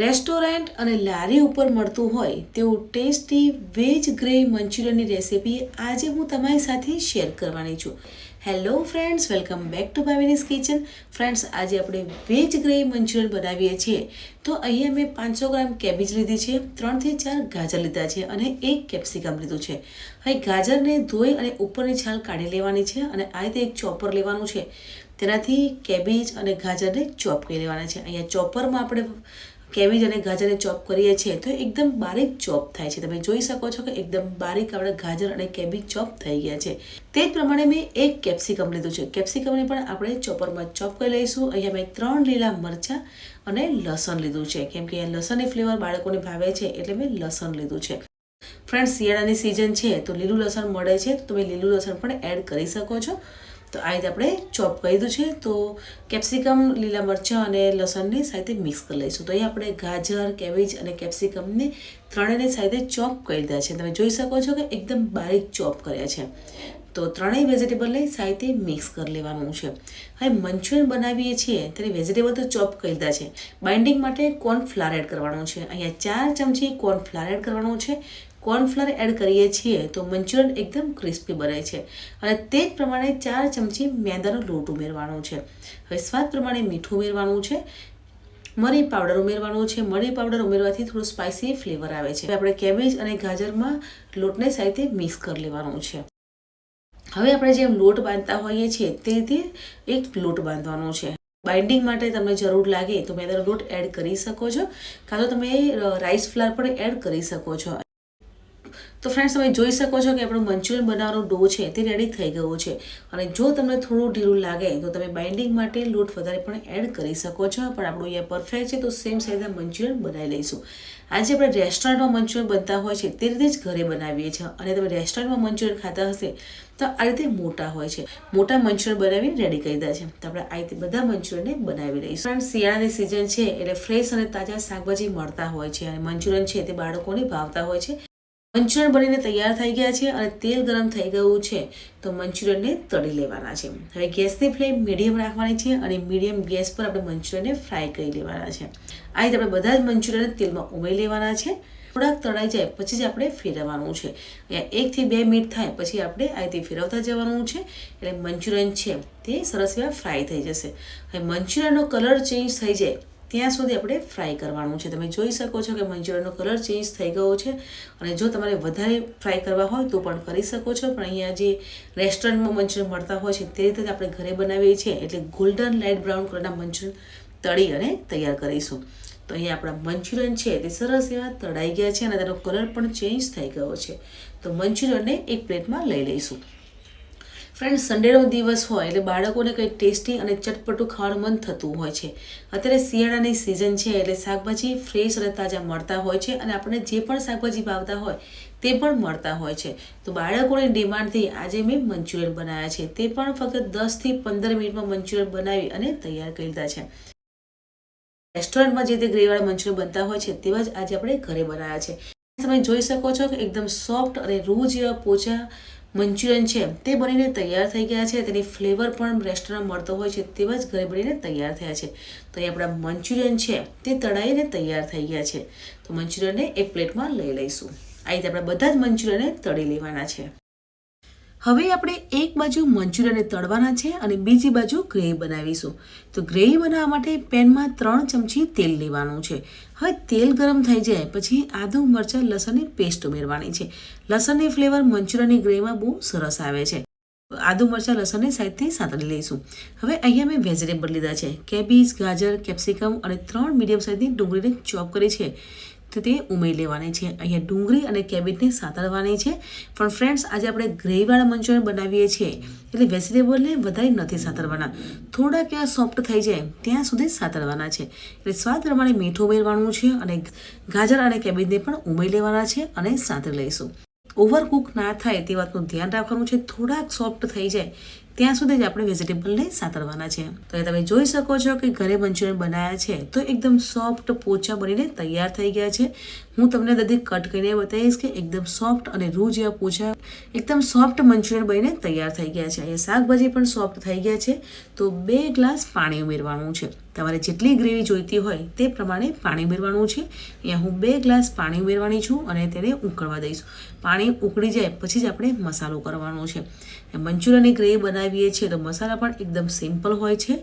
Restaurant અને લારી ઉપર મળતું હોય તેવું ટેસ્ટી વેજ ગ્રે મંચુરિયનની રેસિપી આજે હું તમારી સાથે શેર કરવાની છું. Hello friends welcome back to Bhavini's kitchen friends આજે આપણે વેજ ગ્રે મંચુરિયન બનાવીએ છીએ. તો અહીંયા મેં પાંચસો ગ્રામ કેબેજ લીધી છે, ત્રણથી ચાર ગાજર લીધા છે અને એક કેપ્સિકમ લીધું છે. હવે ગાજરને ધોઈ અને ઉપરની છાલ કાઢી લેવાની છે અને આ રીતે એક ચોપર લેવાનું છે. તેનાથી કેબેજ અને ગાજરને ચોપ કરી લેવાના છે. અહીંયા ચોપરમાં આપણે કેબેજ અને ગાજરને ચોપ કરીએ છીએ તો એકદમ બારીક ચોપ થાય છે. તમે જોઈ શકો છો કે એકદમ બારીક આપણે ગાજર અને કેબેજ ચોપ થઈ ગયા છે. તે જ પ્રમાણે મેં એક કેપ્સિકમ લીધું છે. કેપ્સિકમને પણ આપણે ચોપરમાં ચોપ કરી લઈશું. અહીંયા મેં ત્રણ લીલા મરચાં અને લસણ લીધું છે. કેમ કે લસણની ફ્લેવર બાળકોને ભાવે છે એટલે મેં લસણ લીધું છે. ફ્રેન્ડ્સ, શિયાળાની સિઝન છે તો લીલું લસણ મળે છે. તો તમે લીલું લસણ પણ એડ કરી શકો છો. તો આ રીતે આપણે ચોપ કરી દીધું છે. તો કેપ્સિકમ લીલા મરચાં અને લસણને સાથે મિક્સ કરી લઈશું. તો અહીં આપણે ગાજર કેબેજ અને કેપ્સિકમને ત્રણેયને સાથે ચોપ કરી દીધા છે. તમે જોઈ શકો છો કે એકદમ બારીક ચોપ કર્યા છે. તો ત્રણેય વેજીટેબલને સાથે મિક્સ કરી લેવાનું છે. હવે મંચુરિયન બનાવીએ છીએ, ત્યારે વેજીટેબલ તો ચોપ કરી દીધા છે. બાઇન્ડિંગ માટે કોર્નફ્લાર એડ કરવાનું છે. અહીંયા ચાર ચમચી કોર્નફ્લાર એડ કરવાનું છે. કોર્નફ્લાર એડ કરીએ છીએ તો મંચુરિયન એકદમ ક્રિસ્પી બને છે. અને તે જ પ્રમાણે ચાર ચમચી મેંદાનો લોટ ઉમેરવાનો છે. હવે સ્વાદ પ્રમાણે મીઠું ઉમેરવાનું છે. મરી પાવડર ઉમેરવાનું છે. મરી પાવડર ઉમેરવાથી થોડું સ્પાઇસી ફ્લેવર આવે છે. આપણે કેબેજ અને ગાજરમાં લોટને સાથે મિક્સ કરી લેવાનું છે. હવે આપણે જેમ લોટ બાંધતા હોઈએ છીએ તે રીતે એક લોટ બાંધવાનો છે. બાઇન્ડિંગ માટે તમને જરૂર લાગે તો મેદાનો લોટ એડ કરી શકો છો. કાં તો તમે રાઈસ ફ્લાર પણ એડ કરી શકો છો. તો ફ્રેન્ડ્સ તમે જોઈ શકો છો કે આપણું મંચુરિયન બનાવવાનો ડો છે તે રેડી થઈ ગયો છે. અને જો તમને થોડું ઢીલું લાગે, તો તમે બાઇન્ડિંગ માટે લોટ વધારે પણ એડ કરી શકો છો. પણ આપણું અહીંયા પરફેક્ટ છે, તો સેમ સાઈઝના મંચુરિયન બનાવી લઈશું. આજે આપણે રેસ્ટોરન્ટમાં મંચુરિયન બનતા હોય છે, તે રીતે જ ઘરે બનાવીએ છીએ. અને તમે રેસ્ટોરન્ટમાં મંચુરિયન ખાતા હશે, તો આ રીતે મોટા હોય છે. મોટા મંચુરિયન બનાવીને રેડી કરી દીધા છે. તો આપણે આ રીતે બધા મંચુરિયનને બનાવી લઈશું. કારણ શિયાળાની સિઝન છે, એટલે ફ્રેશ અને તાજા શાકભાજી મળતા હોય છે. અને મંચુરિયન છે, તે બાળકોને ભાવતા હોય છે. મંચુરિયન બનીને તૈયાર થઈ ગયા છે અને તેલ ગરમ થઈ ગયું છે. તો મંચુરિયનને તળી લેવાના છે. હવે ગેસની ફ્લેમ મીડિયમ રાખવાની છે અને મીડિયમ ગેસ પર આપણે મંચુરિયનને ફ્રાય કરી લેવાના છે. આ રીતે આપણે બધા જ મંચુરિયન તેલમાં ઉમેરી લેવાના છે. થોડાક તળાઈ જાય પછી જ આપણે ફેરવવાનું છે. એકથી બે મિનિટ થાય પછી આપણે આ રીતે ફેરવતા જવાનું છે. એટલે મંચુરિયન છે તે સરસ એવા ફ્રાય થઈ જશે. હવે મંચુરિયનનો કલર ચેન્જ થઈ જાય ત્યાં સુધી આપણે ફ્રાય કરવાનું છે. તમે જોઈ શકો છો કે મંચુરિયનનો કલર ચેન્જ થઈ ગયો છે અને જો તમારે વધારે ફ્રાય કરવા હોય તો પણ કરી શકો છો. પણ અહીંયા જે રેસ્ટોરન્ટમાં મંચુરિયન મળતા હોય છે તે રીતે આપણે ઘરે બનાવીએ છીએ. એટલે ગોલ્ડન લાઇટ બ્રાઉન કલરના મંચુરિયન તળી અને તૈયાર કરીશું. તો અહીંયા આપણા મંચુરિયન છે તે સરસ એવા તળાઈ ગયા છે અને તેનો કલર પણ ચેન્જ થઈ ગયો છે. તો મંચુરિયનને એક પ્લેટમાં લઈ લઈશું. ફ્રેન્ડ સન્ડેનો દિવસ હોય એટલે બાળકોને કંઈ ટેસ્ટી અને ચટપટું ખાવાનું મન થતું હોય છે. અત્યારે શિયાળાની સિઝન છે એટલે શાકભાજી ફ્રેશ અને તાજા મળતા હોય છે અને આપણે જે પણ શાકભાજી ભાવતા હોય તે પણ મળતા હોય છે. તો બાળકોની ડિમાન્ડથી આજે મેં મંચુરિયન બનાવ્યા છે. તે પણ ફક્ત દસથી પંદર મિનિટમાં મંચુરિયન બનાવી અને તૈયાર કરી દીધા છે. રેસ્ટોરન્ટમાં જે તે ગ્રેવાળા મંચુરિયન બનતા હોય છે તેવા જ આજે આપણે ઘરે બનાવ્યા છે. તમે જોઈ શકો છો કે એકદમ સોફ્ટ અને રૂ જેવા પોચા મંચુરિયન છે. તે બનીને તૈયાર થઈ ગયા છે. તેની ફ્લેવર પણ રેસ્ટોરન્ટ મળતો હોય છે તેવા જ ઘરે બનીને તૈયાર થયા છે. તો અહીં આપણા મંચુરિયન છે. તે તળાઈને તૈયાર થઈ ગયા છે. તો મંચુરિયનને એક પ્લેટમાં લઈ લઈશું. આ રીતે આપણે બધા જ મંચુરિયનને તળી લેવાના છે. હવે આપણે એક બાજુ મંચુરિયનને તળવાના છે અને બીજી બાજુ ગ્રેવી બનાવીશું. તો ગ્રેવી બનાવવા માટે પેનમાં ત્રણ ચમચી તેલ લેવાનું છે. હવે તેલ ગરમ થઈ જાય પછી આદુ, મરચાં લસણની પેસ્ટ ઉમેરવાની છે. લસણની ફ્લેવર મંચુરિયનની ગ્રેવીમાં બહુ સરસ આવે છે. આદુ, મરચાં લસણની સાઈડથી સાંતળી લઈશું. હવે અહીંયા મેં વેજીટેબલ લીધા છે. કેબીજ, ગાજર, કેપ્સિકમ અને ત્રણ મીડિયમ સાઇઝની ડુંગળીને ચોપ કરી છે. તો તે ઉમેરી લેવાની છે. અહીંયા ડુંગળી અને કેબેજને સાતળવાની છે. પણ ફ્રેન્ડ્સ આજે આપણે ગ્રેવીવાળા મંચુરિયન બનાવીએ છીએ. એટલે વેજીટેબલને વધારે નથી સાતળવાના થોડા ક્યાં સોફ્ટ થઈ જાય, ત્યાં સુધી સાતળવાના છે. એટલે સ્વાદ પ્રમાણે મીઠું ઉમેરવાનું છે અને ગાજર અને કેબેજને પણ ઉમેરી લેવાના છે અને સાતળી લઈશું. ઓવરકુક ના થાય તે વાતનું ધ્યાન રાખવાનું છે. થોડાક સોફ્ટ થઈ જાય ત્યાં સુધી જ આપણે વેજીટેબલને સાતરવાના છે. તો એ તમે જોઈ શકો છો કે ઘરે મંચુરિયન બનાવ્યા છે તો એકદમ સોફ્ટ પોચા બનીને તૈયાર થઈ ગયા છે. હું તમને બધી કટ કરીને બતાવીશ કે એકદમ સોફ્ટ અને રૂ જેવા પોચા એકદમ સોફ્ટ મંચુરિયન બનીને તૈયાર થઈ ગયા છે. અહીંયા શાકભાજી પણ સોફ્ટ થઈ ગયા છે. તો બે ગ્લાસ પાણી ઉમેરવાનું છે. તમારે જેટલી ગ્રેવી જોઈતી હોય તે પ્રમાણે પાણી ઉમેરવાનું છે. અહીંયા હું બે ગ્લાસ પાણી ઉમેરવાની છું અને તેને ઉકળવા દઈશું. પાણી ઉકળી જાય પછી જ આપણે મસાલો કરવાનો છે. મંચુરિયનની ગ્રેવી બનાવીએ છીએ તો મસાલા પણ એકદમ સિમ્પલ હોય છે.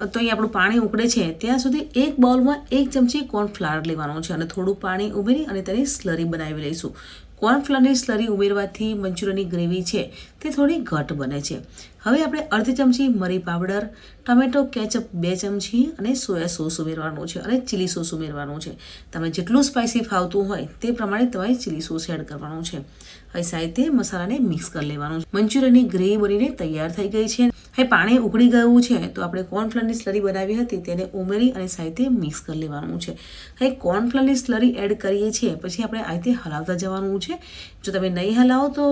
તો અહીં આપણું પાણી ઉકળે છે. ત્યાં સુધી એક બાઉલમાં એક ચમચી કોર્નફ્લાવર લેવાનો છે અને થોડું પાણી ઉમેરી અને તેની સ્લરી બનાવી લઈશું. કોર્નફ્લાવરની સ્લરી ઉમેરવાથી મંચુરિયનની ગ્રેવી છે તે થોડી ઘટ બને છે. હવે આપણે અડધી ચમચી મરી પાવડર, ટમેટો, કેચઅપ બે ચમચી અને સોયા સોસ ઉમેરવાનું છે અને ચીલી સોસ ઉમેરવાનું છે. તમે જેટલું સ્પાઇસી ફાવતું હોય તે પ્રમાણે તમારે ચીલી સોસ એડ કરવાનું છે. હવે સાહિત્ય મસાલાને મિક્સ કરી લેવાનું છે. મંચુરિયનની ગ્રેવી બનીને તૈયાર થઈ ગઈ છે. હવે પાણી ઉકળી ગયું છે, તો આપણે કોર્નફ્લરની સ્લરી બનાવી હતી, તેને ઉમેરી અને સાહિત્ય મિક્સ કરી લેવાનું છે. હવે કોર્નફ્લરની સ્લરી એડ કરીએ છીએ, પછી આપણે આ હલાવતા જવાનું છે. જો તમે નહીં હલાવો તો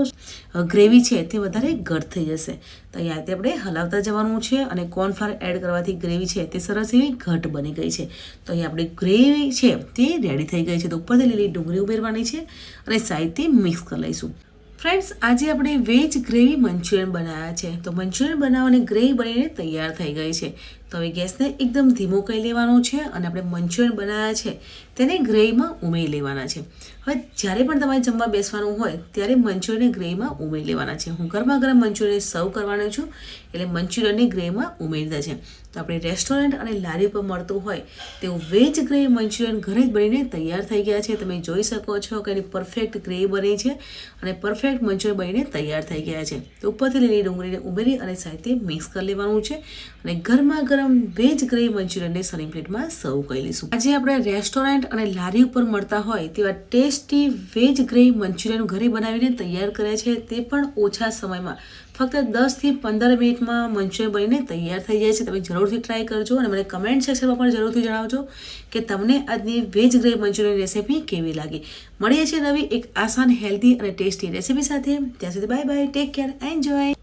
ગ્રેવી છે તે વધારે ઘટ થઈ જશે. તો અહીંયા રીતે આપણે હલાવતા જવાનું છે અને કોર્નફ્લાવર એડ કરવાથી ગ્રેવી છે તે સરસ એવી ઘટ બની ગઈ છે. તો અહીંયા આપણી ગ્રેવી છે તે રેડી થઈ ગઈ છે. તો ઉપરથી લીલી ડુંગળી ઉમેરવાની છે અને સાહિત્ય મિક્સ કરી લઈશું. ફ્રેન્ડ્સ આજે આપણે વેજ ગ્રેવી મંચુરિયન બનાવ્યા છે. તો મંચુરિયન બનાવવાની ગ્રેવી બનીને તૈયાર થઈ ગઈ છે. તો હવે ગેસને એકદમ ધીમો કરી લેવાનો છે અને આપણે મંચુરિયન બનાવ્યા છે તેને ગ્રેવીમાં ઉમેરી લેવાના છે. હવે જ્યારે પણ તમારે જમવા બેસવાનું હોય ત્યારે મંચુરિયનની ગ્રેવીમાં ઉમેરી લેવાના છે. હું ગરમા ગરમ મંચુરિયન સર્વ કરવાનો છું એટલે મંચુરિયનની ગ્રેવીમાં ઉમેરી દે છે. તો આપણે રેસ્ટોરન્ટ અને લારી પર મળતું હોય તેવું વેજ ગ્રેવી મંચુરિયન ઘરે જ બનીને તૈયાર થઈ ગયા છે. તમે જોઈ શકો છો કે એની પરફેક્ટ ગ્રેવી બની છે અને પરફેક્ટ મંચુરિયન બનીને તૈયાર થઈ ગયા છે. તો ઉપરથી લીલી ડુંગળીને ઉમેરી અને સાથે મિક્સ કરી લેવાનું છે અને ગરમા ગરમ વેજ ગ્રેવી મંચુરિયનને સર્વિંગ પ્લેટમાં સર્વ કરી લઈશું. આજે આપણે રેસ્ટોરન્ટ અને લારી ઉપર મળતા હોય તેવા ટેસ્ટી વેજ ગ્રેવી મંચુરિયન ઘરે બનાવીને તૈયાર કરે છે તે પણ ઓછા સમયમાં. ફક્ત દસથી પંદર મિનિટમાં મંચુરિયન બનીને તૈયાર થઈ જાય છે. તમે જરૂરથી ટ્રાય કરજો અને મને કમેન્ટ સેક્શનમાં પણ જરૂરથી જણાવજો કે તમને આજની વેજ ગ્રેવી મંચુરિયન રેસીપી કેવી લાગી. મળીએ છીએ નવી એક આસાન હેલ્ધી અને ટેસ્ટી રેસીપી સાથે. ત્યાં સુધી bye bye take care enjoy